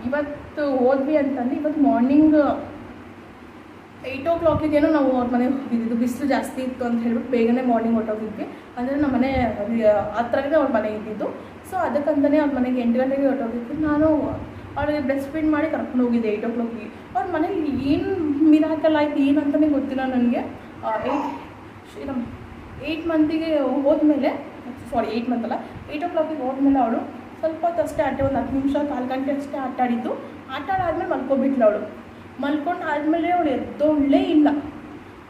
ಇವತ್ತು ಹೋದ್ವಿ ಅಂತಂದರೆ, ಇವತ್ತು ಮಾರ್ನಿಂಗ್ ಏಯ್ಟ್ ಓ ಕ್ಲಾಕಿಗೇನು ನಾವು ಅವ್ರ ಮನೆಗೆ ಹೋಗಿದ್ದು ಬಿಸಿಲು ಜಾಸ್ತಿ ಇತ್ತು ಅಂತ ಹೇಳ್ಬಿಟ್ಟು ಬೇಗನೆ ಮಾರ್ನಿಂಗ್ ಹೊರಟೋಗಿದ್ವಿ. ಅಂದರೆ ನಮ್ಮ ಮನೆ ಹತ್ರನೇ ಅವ್ರ ಮನೆ ಇದ್ದಿದ್ದು. ಸೊ ಅದಕ್ಕಂತಲೇ ಅವ್ರ ಮನೆಗೆ ಎಂಟು ಗಂಟೆಗೆ ಹೊರಟೋಗಿದ್ವಿ. ನಾನು ಅವಳಿಗೆ ಬ್ರೆಸ್ಟ್ ಫೀಡ್ ಮಾಡಿ ಕರ್ಕೊಂಡು ಹೋಗಿದ್ದೆ ಏಯ್ಟ್ ಓ ಕ್ಲಾಕಿಗೆ ಅವ್ರ ಮನೇಲಿ ಏನು ಮಿರಾಕಲ್ ಆಯ್ತು, ಏನು ಅಂತಲೇ ಗೊತ್ತಿಲ್ಲ ನನಗೆ. ಏಯ್ಟ್ ನಮ್ಮ ಏಯ್ಟ್ ಮಂತಿಗೆ ಹೋದ್ಮೇಲೆ ಸಾರಿ ಏಯ್ಟ್ ಮಂತಲ್ಲ ಏಯ್ಟ್ ಓ ಕ್ಲಾಕಿಗೆ ಹೋದ್ಮೇಲೆ ಅವಳು ಸ್ವಲ್ಪ ಹೊತ್ತು ಅಷ್ಟೇ ಆಟ, ಒಂದು ಹತ್ತು ನಿಮಿಷ, ಕಾಲು ಗಂಟೆ ಅಷ್ಟೇ ಆಟ ಆಡಿದ್ದು ಆಟ ಆಡಾದ್ಮೇಲೆ ಮಲ್ಕೊಬಿಟ್ಲು ಅವಳು. ಮಲ್ಕೊಂಡು ಆದಮೇಲೆ ಅವಳು ಎದ್ದೋಳೇ ಇಲ್ಲ.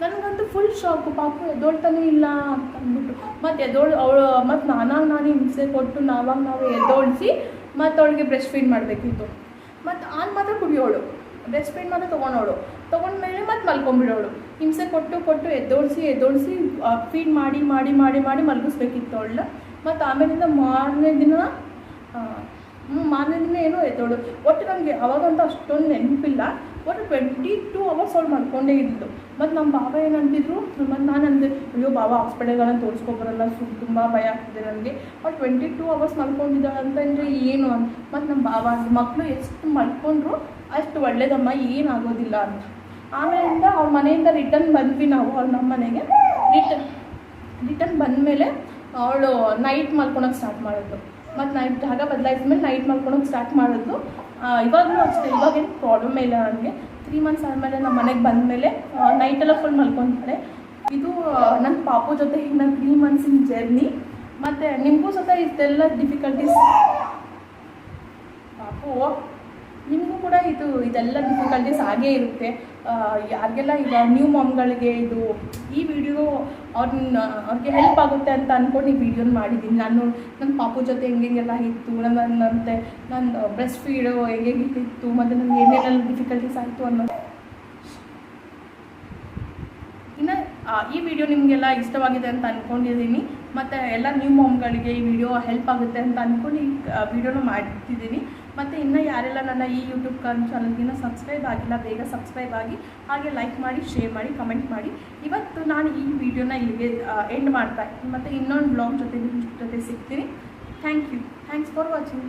ನನಗಂತೂ ಫುಲ್ ಶಾಕು ಪಾಪು, ಎದ್ದೋಳ್ತಾನೆ ಇಲ್ಲ ಅಂತ ಅಂದ್ಬಿಟ್ಟು. ಮತ್ತು ಎದ್ದೋಳು, ಅವಳು, ಮತ್ತು ನಾನಾಗ ನಾನೇ ಹಿಂಸೆ ಕೊಟ್ಟು ನಾವಾಗ ನಾವು ಎದ್ದೋಳಿಸಿ ಮತ್ತು ಅವಳಿಗೆ ಬ್ರೆಸ್ಟ್ ಫೀಡ್ ಮಾಡಬೇಕಿತ್ತು. ಮತ್ತು ಆನ್ ಮಾತ್ರ ಕುಡಿಯೋಳು. ಬ್ರೆಸ್ಟ್ ಫೀಡ್ ಮಾತ್ರ ತೊಗೊಂಡವಳು ತೊಗೊಂಡ್ಮೇಲೆ ಮತ್ತು ಮಲ್ಕೊಂಬಿಡೋಳು. ಹಿಂಸೆ ಕೊಟ್ಟು ಕೊಟ್ಟು ಎದ್ದೋಳಿಸಿ ಎದ್ದೋಳಿಸಿ ಫೀಡ್ ಮಾಡಿ ಮಾಡಿ ಮಾಡಿ ಮಾಡಿ ಮಲಗಿಸ್ಬೇಕಿತ್ತು ಅವಳನ್ನ. ಮತ್ತು ಆಮೇಲಿಂದ ಮಾರನೇ ದಿನ ಮಾರನೇ ದಿನ ಏನೋ ಎದ್ದೋಳು. ಒಟ್ಟು ನನಗೆ ಅವಾಗಂತೂ ಅಷ್ಟೊಂದು ನೆನಪಿಲ್ಲ. ಒಟ್ಟು ಟ್ವೆಂಟಿ ಟೂ ಅವರ್ಸ್ ಅವ್ಳು ಮಾಡ್ಕೊಂಡೇ ಇದ್ದು ಮತ್ತು ನಮ್ಮ ಬಾಬ ಏನಂತಿದ್ರು ಮತ್ತು ನಾನು ಅಂದೆ ಅಯ್ಯೋ ಬಾಬ ಹಾಸ್ಪಿಟಲ್ಗಳನ್ನ ತೋರಿಸ್ಕೊಬರಲ್ಲ ಸು ತುಂಬ ಭಯ ಆಗ್ತಿದೆ ನನಗೆ. ಅವ್ಳು ಟ್ವೆಂಟಿ ಟೂ ಅವರ್ಸ್ ಮಲ್ಕೊಂಡಿದ್ದಾಳೆ ಅಂತಂದರೆ ಏನು ಅಂತ ಮತ್ತು ನಮ್ಮ ಬಾಬಾ ಮಕ್ಕಳು ಎಷ್ಟು ಮಲ್ಕೊಂಡ್ರು ಅಷ್ಟು ಒಳ್ಳೇದಮ್ಮ, ಏನಾಗೋದಿಲ್ಲ ಅಂತ. ಆಮೇಲಿಂದ ಅವ್ರ ಮನೆಯಿಂದ ರಿಟರ್ನ್ ಬಂದ್ವಿ ನಾವು ಅವ್ರು ನಮ್ಮ ಮನೆಗೆ. ರಿಟರ್ನ್ ರಿಟರ್ನ್ ಬಂದಮೇಲೆ ಅವಳು ನೈಟ್ ಮಲ್ಕೊಳಕ್ಕೆ ಸ್ಟಾರ್ಟ್ ಮಾಡಿದ್ಲು. ಮತ್ತು ನೈಟ್ ಜಾಗ ಬದಲಾಯಿಸ್ಮೇಲೆ ನೈಟ್ ಮಲ್ಕೊಳಕ್ಕೆ ಸ್ಟಾರ್ಟ್ ಮಾಡಿದ್ಲು. ಇವಾಗಲೂ ಅಷ್ಟೇ ಇವಾಗೇನು ಪ್ರಾಬ್ಲಮ್ ಇಲ್ಲ ನನಗೆ. ತ್ರೀ ಮಂತ್ಸ್ ಆದಮೇಲೆ ನಮ್ಮ ಮನೆಗೆ ಬಂದಮೇಲೆ ನೈಟೆಲ್ಲ ಫುಲ್ ಮಲ್ಕೊತಾರೆ. ಇದು ನನ್ನ ಪಾಪು ಜೊತೆ ಹಿಂಗೆ ನನ್ನ ತ್ರೀ ಮಂತ್ಸಿನ ಜರ್ನಿ ಮತ್ತು ನಿಮಗೂ ಸಹ ಇದೆಲ್ಲ ಡಿಫಿಕಲ್ಟೀಸ್ ಪಾಪು ನಿಮಗೂ ಕೂಡ ಇದು ಇದೆಲ್ಲ ಡಿಫಿಕಲ್ಟೀಸ್ ಆಗೇ ಇರುತ್ತೆ. ಯಾರಿಗೆಲ್ಲ ಈಗ ನ್ಯೂ ಮಾಮ್ಗಳಿಗೆ ಇದು ಈ ವಿಡಿಯೋ ಅವ್ರನ್ನ ಅವ್ರಿಗೆ ಹೆಲ್ಪ್ ಆಗುತ್ತೆ ಅಂತ ಅಂದ್ಕೊಂಡು ಈ ವಿಡಿಯೋನ ಮಾಡಿದ್ದೀನಿ ನಾನು ನನ್ನ ಪಾಪು ಜೊತೆ ಹೆಂಗೆಲ್ಲ ಇತ್ತು, ನನ್ನ ಮತ್ತೆ ನನ್ನ ಬ್ರೆಸ್ಟ್ ಫೀಡು ಹೆಂಗೆ ಇತ್ತು, ಮತ್ತು ನನಗೆ ಏನೇನೆಲ್ಲ ಡಿಫಿಕಲ್ಟೀಸ್ ಆಯಿತು ಅನ್ನೋದು ಇನ್ನು ಈ ವಿಡಿಯೋ ನಿಮಗೆಲ್ಲ ಇಷ್ಟವಾಗಿದೆ ಅಂತ ಅಂದ್ಕೊಂಡಿದ್ದೀನಿ ಮತ್ತು ಎಲ್ಲ ನ್ಯೂ ಮಾಮ್ಗಳಿಗೆ ಈ ವಿಡಿಯೋ ಹೆಲ್ಪ್ ಆಗುತ್ತೆ ಅಂತ ಅಂದ್ಕೊಂಡು ಈ ವಿಡಿಯೋನ ಮಾಡ್ತಿದ್ದೀನಿ ಮತ್ತು ಇನ್ನೂ ಯಾರೆಲ್ಲ ನನ್ನ ಈ ಯೂಟ್ಯೂಬ್ ಚಾನಲ್ಗಿನ್ನ ಸಬ್ಸ್ಕ್ರೈಬ್ ಆಗಿಲ್ಲ, ಬೇಗ ಸಬ್ಸ್ಕ್ರೈಬ್ ಆಗಿ ಹಾಗೆ ಲೈಕ್ ಮಾಡಿ ಶೇರ್ ಮಾಡಿ ಕಮೆಂಟ್ ಮಾಡಿ. ಇವತ್ತು ನಾನು ಈ ವಿಡಿಯೋನ ಇಲ್ಲಿಗೆ ಎಂಡ್ ಮಾಡ್ತಾ ಇದ್ದೀನಿ ಮತ್ತು ಇನ್ನೊಂದು ಬ್ಲಾಗ್ ಜೊತೆ ಜೊತೆ ಸಿಗ್ತೀನಿ. Thank you thanks for watching